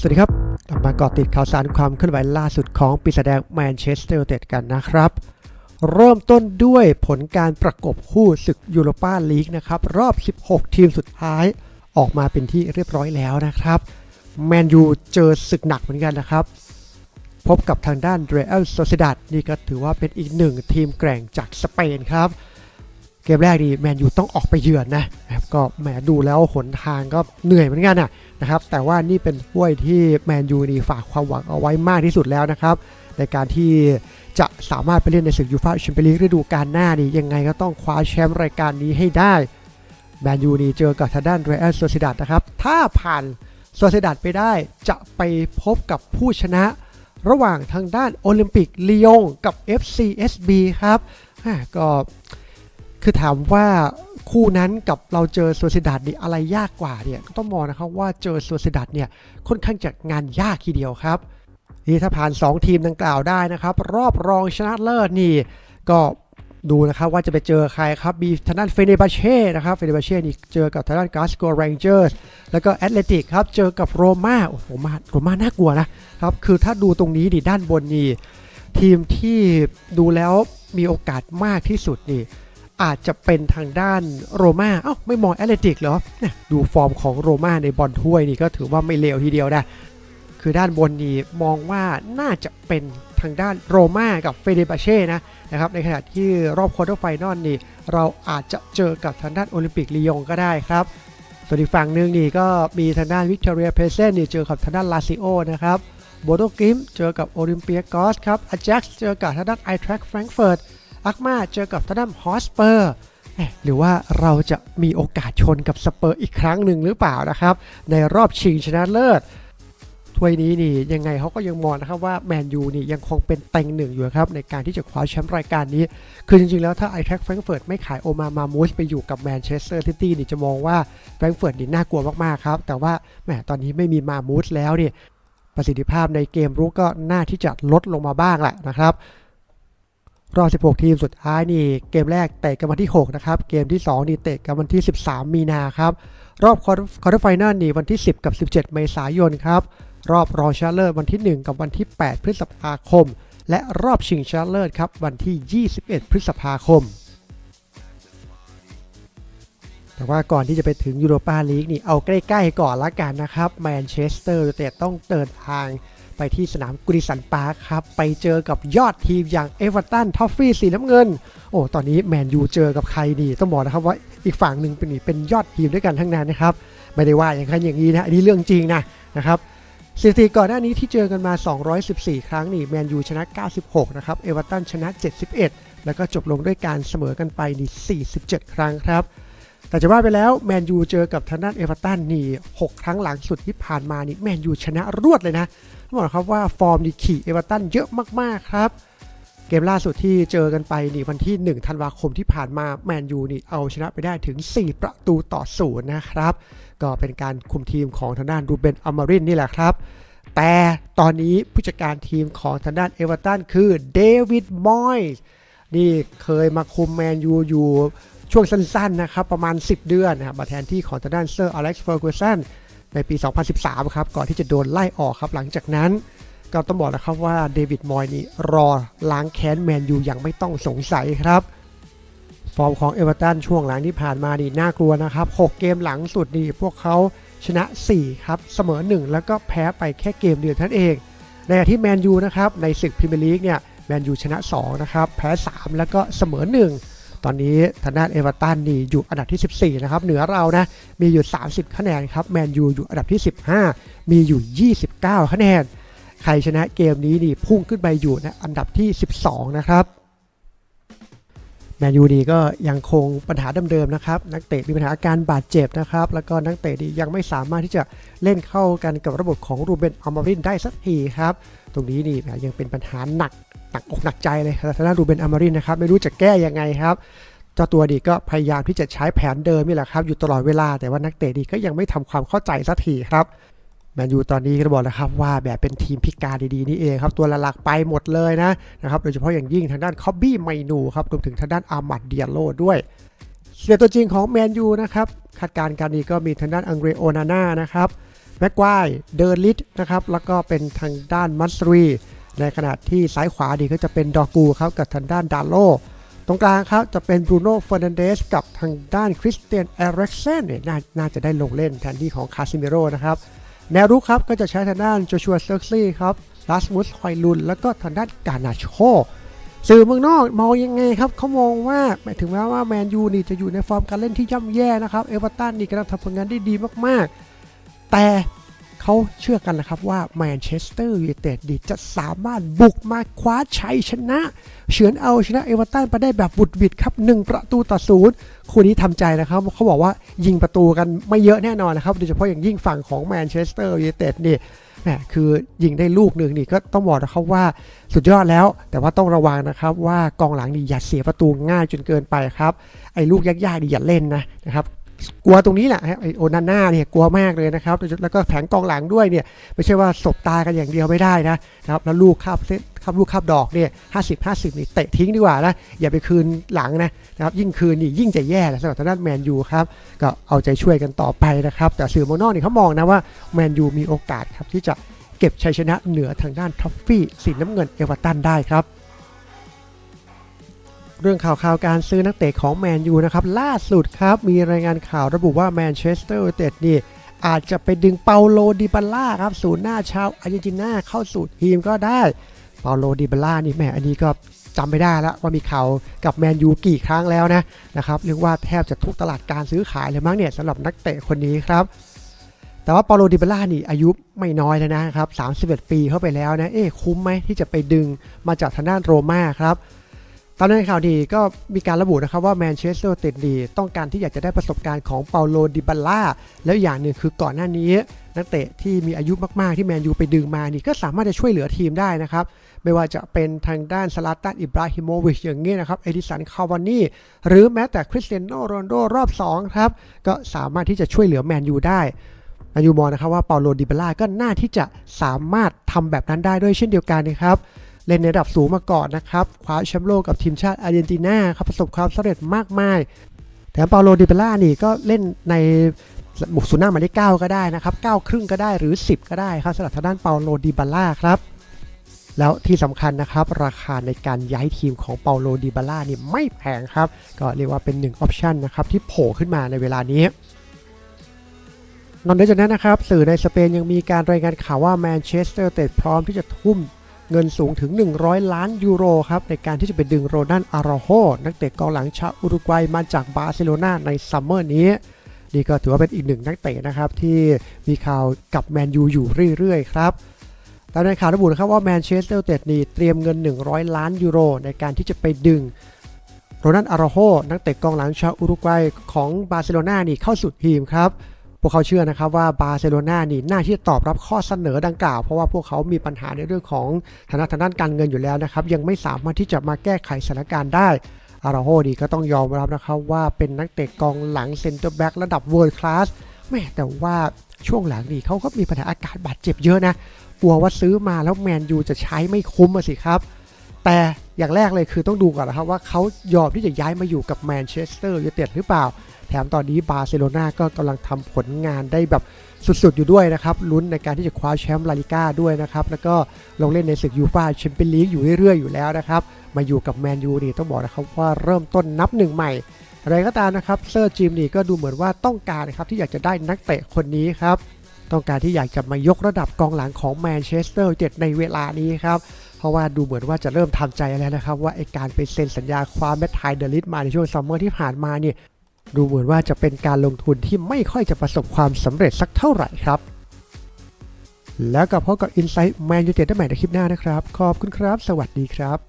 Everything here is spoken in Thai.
สวัสดีครับกลับมาเกาะติดข่าวสารความเคลื่อนไหวล่าสุดของปีศาจแดงแมนเชสเตอร์ยูไนเต็ดกันนะครับ เริ่มต้นด้วยผลการประกบคู่ศึกยูโรปาลีกนะครับ รอบ 16 ทีมสุดท้ายออกมาเป็นที่เรียบร้อยแล้วนะครับแมนยูเจอศึกหนักเหมือนกันนะครับ พบกับทางด้านเรอัลโซเซดัดนี่ก็ถือว่าเป็นอีกหนึ่งทีมแกร่งจากสเปนครับ เกมแรกนี่แมนยูต้องออกไปเยือนนะครับก็แหมดูแล้วหนทางก็เหนื่อยเหมือนกันนะนะครับแต่ว่านี่เป็นถ้วยที่แมนยูนี่ฝากความหวังเอาไว้มากที่สุดแล้วนะครับในการที่จะสามารถไปเล่นในศึกยูฟ่าแชมเปี้ยนลีกฤดูกาลหน้านี่ยังไงก็ต้องคว้าแชมป์รายการนี้ให้ได้แมนยูนี่เจอกับทางด้านเรอัลโซเซดัดนะครับถ้าผ่านโซเซดัดไปได้จะไปพบกับผู้ชนะระหว่างทางด้านโอลิมปิกลียงกับ FCSB ครับก็ คือถามว่าคู่นั้นกับเราเจอโซซิดัดนี่อะไรยากกว่าเนี่ยก็ต้องมองนะครับว่าเจอโซซิดัดเนี่ยค่อนข้างจะงานยากทีเดียวครับนี่ถ้าผ่าน 2 ทีมดังกล่าวได้นะครับ รอบรองชนะเลิศนี่ก็ดูนะครับว่าจะไปเจอใครครับ มีทางด้านเฟเนบาเช่นะครับเฟเนบาเช่นี่เจอกับทางด้านกาสโกเรนเจอร์สแล้วก็แอตเลติกครับ เจอกับโรม่าโอ้โหมาโรม่าน่ากลัวนะครับ คือถ้าดูตรงนี้ดิด้านบนนี่ทีมที่ดูแล้วมีโอกาสมากที่สุดนี่ อาจจะเป็นทางด้านโรม่าเอ้าไม่มองแอตเลติกเหรอเนี่ยดูฟอร์มของโรม่าในบอลถ้วยนี่ก็ถือว่าไม่เลวทีเดียวนะ คือด้านบนนี่มองว่าน่าจะเป็นทางด้านโรม่ากับเฟเดบาเช่นะนะครับในขณะที่รอบควอเตอร์ไฟนอลนี่เราอาจจะเจอกับทางด้านโอลิมปิกลียงก็ได้ครับ ส่วนอีกฝั่งหนึ่งนี่ก็มีทางด้านวิกตอเรียเพเซนนี่เจอกับทางด้านลาซิโอนะครับโบโดกริมเจอกับโอลิมเปียกอสครับอาจ็กเจอกับทางด้านไอแทร็กแฟรงก์เฟิร์ต อักมาเจอกับทางด้านฮอสเปอร์หรือว่าเราจะมีโอกาสชนกับสเปอร์อีกครั้งหนึ่งหรือเปล่านะครับ ในรอบชิงชนะเลิศถ้วยนี้นี่ยังไงเขาก็ยังมองนะครับว่าแมนยูนี่ยังคงเป็นเต็งหนึ่งอยู่ครับในการที่จะคว้าแชมป์รายการนี้ คือจริงๆแล้วถ้าไอแท็กแฟรงเฟิร์ตไม่ขายโอมามามูสไปอยู่กับแมนเชสเตอร์ซิตี้นี่จะมองว่าแฟรงเฟิร์ตนี่น่ากลัวมากๆครับ แต่ว่าแหมตอนนี้ไม่มีมามูสแล้วเนี่ยประสิทธิภาพในเกมรุกก็น่าที่จะลดลงมาบ้างแหละนะครับ รอบ 16 ทีมสุดท้ายนี่เกมแรกเตะกันวันที่ 6 นะครับ เกมที่ 2 นี่เตะกันวันที่ 13 มีนาครับ รอบควอเตอร์ไฟนอลนี่วันที่ 10 กับ 17 เมษายนครับ รอบรองชนะเลิศวันที่ 1 กับวันที่ 8 พฤษภาคม และรอบชิงชนะเลิศครับวันที่ 21 พฤษภาคม แต่ว่าก่อนที่จะไปถึงยูโรปาลีกนี่เอาใกล้ๆก่อนละกันนะครับ แมนเชสเตอร์ยูไนเต็ดต้องเดินทาง ไปที่สนามกุริสันปาร์คครับ ไปเจอกับยอดทีมอย่างเอเวอร์ตันทอฟฟี่สีน้ำเงิน โอ้ตอนนี้แมนยูเจอกับใครดี ต้องบอกนะครับว่าอีกฝั่งหนึ่งเป็นเป็นยอดทีมด้วยกันทั้งนั้นนะครับ ไม่ได้ว่าอย่างนั้นอย่างนี้นะอันนี้เรื่องจริงนะนะครับสถิติก่อนหน้านี้ที่เจอกันมา 214 ครั้งนี่แมนยูชนะ 96 นะครับ เอเวอร์ตันชนะ 71 แล้วก็จบลงด้วยการเสมอกันไปนี่47 ครั้งครับ แต่จะว่าไปแล้วแมนยูเจอกับทางด้านเอเวอร์ตันนี่ 6 ครั้งหลังสุดที่ผ่านมานี่แมนยูชนะรวดเลยนะต้องบอกครับว่าฟอร์มดีขี่เอเวอร์ตันเยอะมากๆครับเกมล่าสุดที่เจอกันไปนี่วันที่ 1 ธันวาคมที่ผ่านมาแมนยูนี่เอาชนะไปได้ถึง 4 ประตูต่อศูนย์นะครับ ก็เป็นการคุมทีมของทางด้านรูเบนอมารินนี่แหละครับ แต่ตอนนี้ผู้จัดการทีมของทางด้านเอเวอร์ตันคือเดวิดมอยส์นี่เคยมาคุมแมนยูอยู่ ช่วงสั้นๆนะครับประมาณ 10 เดือนนะครับมาแทนที่ของทางด้านเซอร์อเล็กซ์เฟอร์กูสันในปี 2013 ครับ ก่อนที่จะโดนไล่ออกครับ หลังจากนั้น ก็ต้องบอกนะครับว่าเดวิดมอยนี่รอล้างแค้นแมนยูอย่างไม่ต้องสงสัยครับ ฟอร์มของเอเวอร์ตันช่วงหลังที่ผ่านมานี่น่ากลัวนะครับ 6 เกมหลังสุดนี่พวกเขาชนะ 4 ครับ เสมอ 1 แล้วก็แพ้ไปแค่เกมเดียวเท่านั้นเอง ในขณะที่แมนยูนะครับในศึกพรีเมียร์ลีกเนี่ยแมนยูชนะ 2 นะครับ แพ้ 3 แล้วก็เสมอ 1 ตอนนี้ทางด้านเอเวอร์ตันนี่อยู่อันดับที่ 14 นะครับ เหนือเรานะ มีอยู่ 30 คะแนนครับ แมนยูอยู่อันดับที่ 15 มีอยู่ 29 คะแนน ใครชนะเกมนี้นี่พุ่งขึ้นไปอยู่นะอันดับที่ 12 นะครับ แมนยูดีก็ยังคงปัญหาเดิมๆนะครับ นักเตะมีปัญหาอาการบาดเจ็บนะครับ แล้วก็นักเตะดียังไม่สามารถที่จะเล่นเข้ากันกับระบบของรูเบนอัลมารินได้สักทีครับ ตรงนี้นี่ยังเป็นปัญหาหนักหนักอกหนักใจเลยทางด้านรูเบนอัลมารินนะครับ ไม่รู้จะแก้ยังไงครับเจ้าตัวดีก็พยายามที่จะใช้แผนเดิมนี่แหละครับ อยู่ตลอดเวลาแต่ว่านักเตะดีก็ยังไม่ทำความเข้าใจสักทีครับ แมนยูตอนนี้ก็บอกแล้วครับว่าแบบเป็นทีมพิการดีๆนี่เองครับ ตัวหลักๆไปหมดเลยนะนะครับโดยเฉพาะอย่างยิ่งทางด้านคอบบี้ไมนูครับรวมถึงทางด้านอามัดเดียโลด้วยเสียตัวจริงของแมนยูนะครับคาดการณ์การดีก็มีทางด้านอังเรโอนาน่านะครับแม็กควายเดอร์ลิตนะครับแล้วก็เป็นทางด้านมัสรีในขณะที่ซ้ายขวาดีก็จะเป็นดอกูครับกับทางด้านดาโลตรงกลางครับจะเป็นบรูโน่เฟอร์นันเดสกับทางด้านคริสเตียนเอริกเซนเนี่ยนาน่าจะได้ลงเล่นแทนที่ของคาซิเมโรนะครับ แนวรุกครับก็จะใช้ทางด้านโจชัวเซอร์ซี่ครับลาสมุสคอยลุน แล้วก็ทางด้านกานาโชสื่อเมืองนอกมองยังไงครับเขามองว่าหมายถึงแม้ว่าแมนยูนี่จะอยู่ในฟอร์มการเล่นที่ย่ำแย่นะครับเอเวอร์ตันนี่กำลังทำผลงานได้ดีมากๆ แต่ เขาเชื่อกันนะครับว่าแมนเชสเตอร์ยูไนเต็ดดีจะสามารถบุกมาคว้าชัยชนะเฉือนเอาชนะเอเวอร์ตันไปได้แบบบุดหวิดครับ 1 ประตูต่อศูนย์คู่นี้ทำใจนะครับ เขาบอกว่ายิงประตูกันไม่เยอะแน่นอนนะครับ โดยเฉพาะอย่างยิ่งฝั่งของแมนเชสเตอร์ยูไนเต็ดนี่แหมคือยิงได้ลูกหนึ่งนี่ก็ต้องบอกนะครับว่าสุดยอดแล้ว แต่ว่าต้องระวังนะครับว่ากองหลังนี่อย่าเสียประตูง่ายจนเกินไปครับไอ้ลูกยากๆนี่อย่าเล่นนะนะครับ กลัวตรงนี้แหละฮะไอโอนาน่าเนี่ยกลัวมากเลยนะครับ แล้วก็แผงกองหลังด้วยเนี่ยไม่ใช่ว่าสบตากันอย่างเดียวไม่ได้นะครับแล้วลูกคาบเส้นคาบลูกคาบดอกเนี่ยห้าสิบห้าสิบนี่เตะทิ้งดีกว่านะอย่าไปคืนหลังนะนะครับยิ่งคืนนี่ยิ่งจะแย่นะสำหรับทางด้านแมนยูครับก็เอาใจช่วยกันต่อไปนะครับแต่สื่อมองนอกนี่เขามองนะว่าแมนยูมีโอกาสครับที่จะเก็บชัยชนะเหนือทางด้านท็อฟฟี่สีน้ำเงินเอเวอร์ตันได้ครับ เรื่องข่าวข่าวการซื้อนักเตะของแมนยูนะครับล่าสุดครับมีรายงานข่าวระบุว่าแมนเชสเตอร์ยูไนเต็ดนี่อาจจะไปดึงเปาโลดิบาล่าครับศูนย์หน้าชาวอาร์เจนตินาเข้าสู่ทีมก็ได้ เปาโลดิบาล่านี่แหมอันนี้ก็จำไม่ได้แล้วว่ามีข่าวกับแมนยูกี่ครั้งแล้วนะนะครับเรียกว่าแทบจะทุกตลาดการซื้อขายเลยมั้งเนี่ยสำหรับนักเตะคนนี้ครับแต่ว่าเปาโลดิบล่านี่อายุไม่น้อยแล้วนะครับ 31 ปีเข้าไปแล้วนะ เอ๊ะคุ้มไหมที่จะไปดึงมาจากทางด้านโรม่าครับ ตามในข่าวดีก็มีการระบุนะครับว่าแมนเชสเตอร์ติดดี ต้องการที่อยากจะได้ประสบการณ์ของเปาโลดิบาล่าแล้วอย่างหนึ่งคือก่อนหน้านี้นักเตะที่มีอายุมากๆที่แมนยูไปดึงมานี่ก็สามารถจะช่วยเหลือทีมได้นะครับ ไม่ว่าจะเป็นทางด้านสลาตันอิบราฮิโมวิชอย่างเงี้ยนะครับเอดิสันคาวานี่หรือแม้แต่คริสเตียโนโรนโดรอบ2ครับก็สามารถที่จะช่วยเหลือแมนยูได้แมนยูมองนะครับว่าเปาโลดิบาล่าก็น่าที่จะสามารถทำแบบนั้นได้ด้วยเช่นเดียวกันนะครับ เล่นในระดับสูงมาก่อนนะครับคว้าแชมป์โลกกับทีมชาติอาร์เจนตินาครับประสบความสำเร็จมากมาย แถมเปาโลดิเบล่านี่ก็เล่นในหมุกศูนย์หน้าหมายเลขเก้าก็ได้นะครับเก้าครึ่งก็ได้หรือ 10 ก็ได้ครับสำหรับทางด้านเปาโลดิบาล่าครับแล้วที่สำคัญนะครับ ราคาในการย้ายทีมของเปาโลดิบาล่านี่ไม่แพงครับ ก็เรียกว่าเป็นหนึ่งออปชันนะครับที่โผล่ขึ้นมาในเวลานี้ นอกจากนั้นนะครับ สื่อในสเปนยังมีการรายงานข่าวว่าแมนเชสเตอร์เตดพร้อมที่จะทุ่ม เงินสูงถึง 100 ล้านยูโรครับในการที่จะไปดึงโรนันอาราโฮนักเตะกองหลังชาวอุรุกวัยมาจากบาร์เซโลนาในซัมเมอร์นี้นี่ก็ถือว่าเป็นอีกหนึ่งนักเตะนะครับที่มีข่าวกับแมนยูอยู่เรื่อยๆครับตามในข่าวระบุนะครับว่าแมนเชสเตอร์เตดนี่เตรียมเงิน 100 ล้านยูโร ในการที่จะไปดึงโรนันอาราโฮนักเตะกองหลังชาวอุรุกวัยของบาร์เซโลนานี่เข้าสู่ทีมครับ วกเขาเชื่อนะครับว่าบาร์เซโลนานี่น่าที่จะตอบรับข้อเสนอดังกล่าว เพราะว่าพวกเขามีปัญหาในเรื่องของฐานะทางด้านการเงินอยู่แล้วนะครับ ยังไม่สามารถที่จะมาแก้ไขสถานการณ์ได้อาราโฮดีก็ต้องยอมรับนะครับว่าเป็นนักเตะกองหลังเซนเตอร์แบ็กระดับเวิร์คลาสแม่แต่ว่าช่วงหลังนี่เขาก็มีปัญหาอาการบาดเจ็บเยอะนะกลัวว่าซื้อมาแล้วแมนยูจะใช้ไม่คุ้มสิครับ แต่อย่างแรกเลยคือต้องดูก่อนนะครับว่าเขายอมที่จะย้ายมาอยู่กับแมนเชสเตอร์ยูไนเต็ดหรือเปล่า แถมตอนนี้บาร์เซโลนาก็กำลังทำผลงานได้แบบสุดๆ อยู่ด้วยนะครับลุ้นในการที่จะคว้าแชมป์ลาลิก้าด้วยนะครับ แล้วก็ลงเล่นในศึกยูฟ่าแชมเปี้ยนลีกอยู่เรื่อยๆ อยู่แล้วนะครับ มาอยู่กับแมนยูนี่ต้องบอกนะครับว่าเริ่มต้นนับหนึ่งใหม่ อะไรก็ตามนะครับเซอร์จิมนี่ก็ดูเหมือนว่าต้องการนะครับที่อยากจะได้นักเตะคนนี้ครับต้องการที่อยากจะมายกระดับกองหลังของแมนเชสเตอร์เจ็ดในเวลานี้ครับเพราะว่าดูเหมือนว่าจะเริ่มทำใจแล้วนะครับ ว่าไอการไปเซ็นสัญญาคว้าแมตไทเดลิสมาในช่วงซัมเมอร์ที่ผ่านมาเนี่ย ดูเหมือนว่าจะเป็นการลงทุนที่ไม่ค่อยจะประสบความสำเร็จสักเท่าไหร่ครับ แล้วกับพบกับ Insight Man United ได้ใหม่ในคลิปหน้านะครับ ขอบคุณครับ สวัสดีครับ